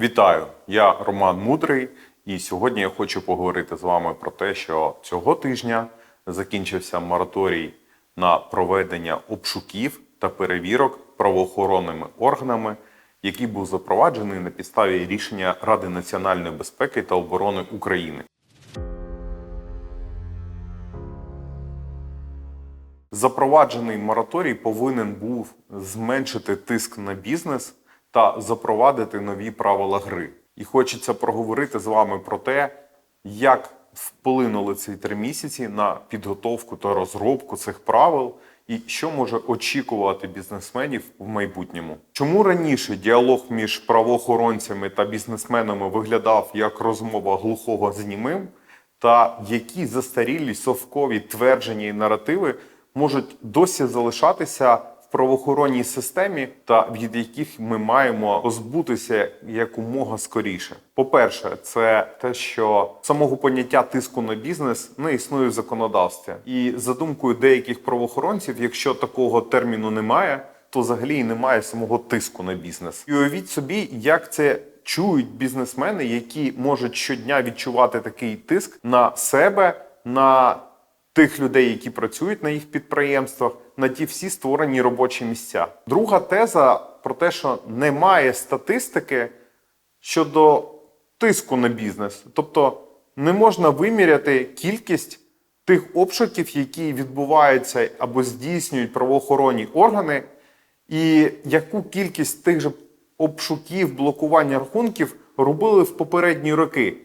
Вітаю! Я Роман Мудрий, і сьогодні я хочу поговорити з вами про те, що цього тижня закінчився мораторій на проведення обшуків та перевірок правоохоронними органами, який був запроваджений на підставі рішення Ради національної безпеки та оборони України. Запроваджений мораторій повинен був зменшити тиск на бізнес та запровадити нові правила гри. І хочеться проговорити з вами про те, як вплинули ці три місяці на підготовку та розробку цих правил, і що може очікувати бізнесменів в майбутньому. Чому раніше діалог між правоохоронцями та бізнесменами виглядав як розмова глухого з німим, та які застарілі совкові твердження і наративи можуть досі залишатися в правоохоронній системі, та від яких ми маємо позбутися якомога скоріше. По-перше, це те, що самого поняття тиску на бізнес не існує в законодавстві, і за думкою деяких правоохоронців, якщо такого терміну немає, то взагалі і немає самого тиску на бізнес. І уявіть собі, як це чують бізнесмени, які можуть щодня відчувати такий тиск на себе, на тих людей, які працюють на їх підприємствах, на ті всі створені робочі місця. Друга теза про те, що немає статистики щодо тиску на бізнес. Тобто не можна виміряти кількість тих обшуків, які відбуваються або здійснюють правоохоронні органи, і яку кількість тих же обшуків, блокування рахунків робили в попередні роки.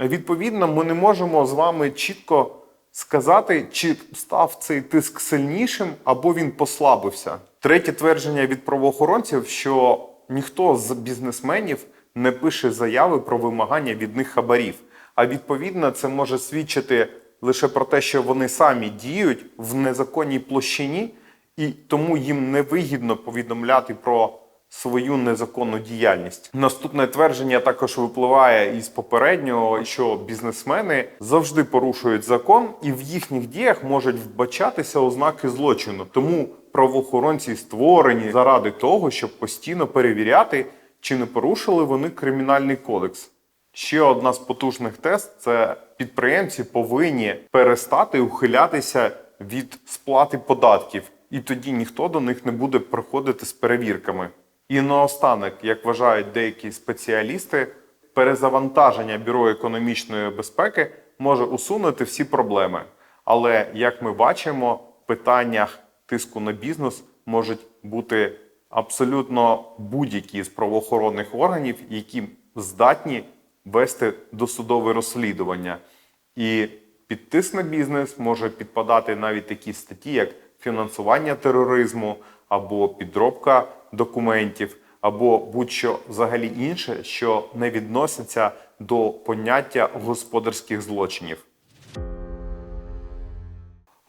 Відповідно, ми не можемо з вами чітко сказати, чи став цей тиск сильнішим або він послабився. Третє твердження від правоохоронців, що ніхто з бізнесменів не пише заяви про вимагання від них хабарів. А відповідно, це може свідчити лише про те, що вони самі діють в незаконній площині, і тому їм невигідно повідомляти про свою незаконну діяльність. Наступне твердження також випливає із попереднього, що бізнесмени завжди порушують закон, і в їхніх діях можуть вбачатися ознаки злочину. Тому правоохоронці створені заради того, щоб постійно перевіряти, чи не порушили вони кримінальний кодекс. Ще одна з потужних тез це підприємці повинні перестати ухилятися від сплати податків, і тоді ніхто до них не буде приходити з перевірками. І наостанок, як вважають деякі спеціалісти, перезавантаження бюро економічної безпеки може усунути всі проблеми. Але як ми бачимо, в питаннях тиску на бізнес можуть бути абсолютно будь-які з правоохоронних органів, які здатні вести досудове розслідування. І під тиск на бізнес може підпадати навіть такі статті, як фінансування тероризму або підробка документів, або будь-що взагалі інше, що не відноситься до поняття господарських злочинів.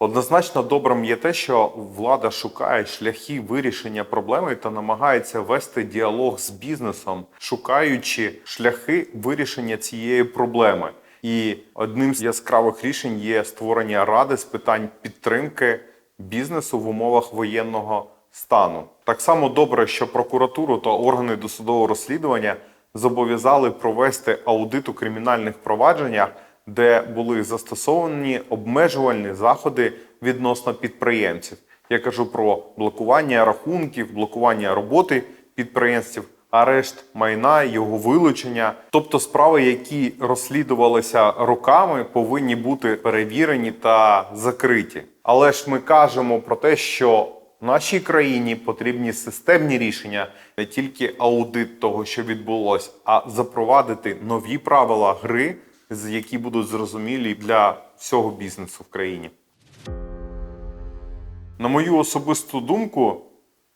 Однозначно добрим є те, що влада шукає шляхи вирішення проблеми та намагається вести діалог з бізнесом, шукаючи шляхи вирішення цієї проблеми. І одним з яскравих рішень є створення ради з питань підтримки бізнесу в умовах воєнного стану. Так само добре, що прокуратуру та органи досудового розслідування зобов'язали провести аудит у кримінальних провадженнях, де були застосовані обмежувальні заходи відносно підприємців. Я кажу про блокування рахунків, блокування роботи підприємців, арешт майна, його вилучення. Тобто справи, які розслідувалися роками, повинні бути перевірені та закриті. Але ж ми кажемо про те, що нашій країні потрібні системні рішення, не тільки аудит того, що відбулось, а запровадити нові правила гри, з які будуть зрозумілі для всього бізнесу в країні. На мою особисту думку,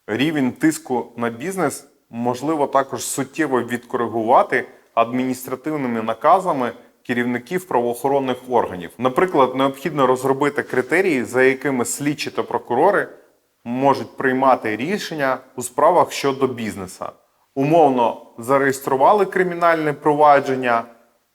рівень тиску на бізнес можливо також суттєво відкоригувати адміністративними наказами керівників правоохоронних органів. Наприклад, необхідно розробити критерії, за якими слідчі та прокурори можуть приймати рішення у справах щодо бізнеса. Умовно зареєстрували кримінальне провадження,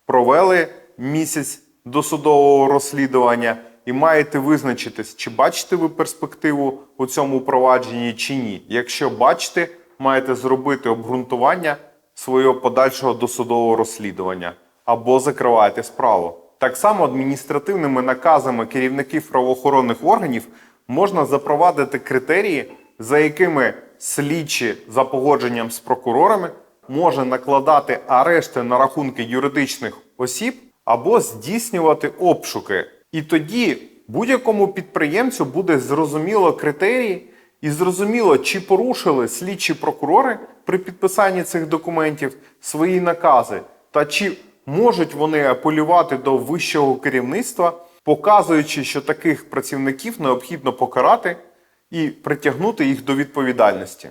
провели місяць досудового розслідування і маєте визначитись, чи бачите ви перспективу у цьому провадженні чи ні. Якщо бачите, маєте зробити обґрунтування свого подальшого досудового розслідування або закриваєте справу. Так само адміністративними наказами керівників правоохоронних органів можна запровадити критерії, за якими слідчі за погодженням з прокурорами може накладати арешти на рахунки юридичних осіб або здійснювати обшуки. І тоді будь-якому підприємцю буде зрозуміло критерії і зрозуміло, чи порушили слідчі прокурори при підписанні цих документів свої накази, та чи можуть вони апелювати до вищого керівництва, показуючи, що таких працівників необхідно покарати і притягнути їх до відповідальності.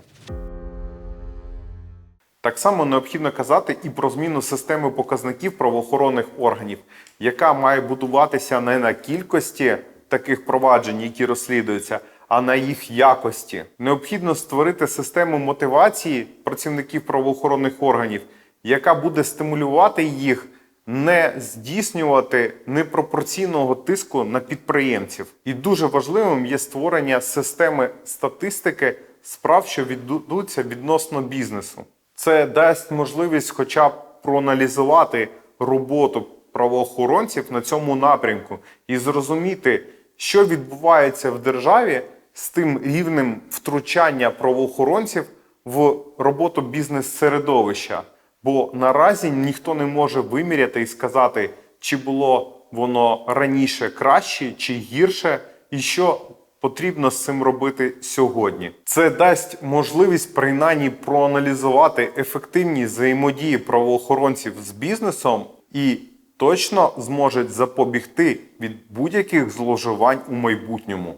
Так само необхідно казати і про зміну системи показників правоохоронних органів, яка має будуватися не на кількості таких проваджень, які розслідуються, а на їх якості. Необхідно створити систему мотивації працівників правоохоронних органів, яка буде стимулювати їх не здійснювати непропорційного тиску на підприємців. І дуже важливим є створення системи статистики справ, що відбудуться відносно бізнесу. Це дасть можливість хоча б проаналізувати роботу правоохоронців на цьому напрямку і зрозуміти, що відбувається в державі з тим рівнем втручання правоохоронців в роботу бізнес-середовища. Бо наразі ніхто не може виміряти і сказати, чи було воно раніше краще чи гірше, і що потрібно з цим робити сьогодні. Це дасть можливість принаймні проаналізувати ефективність взаємодії правоохоронців з бізнесом і точно зможуть запобігти від будь-яких зловживань у майбутньому.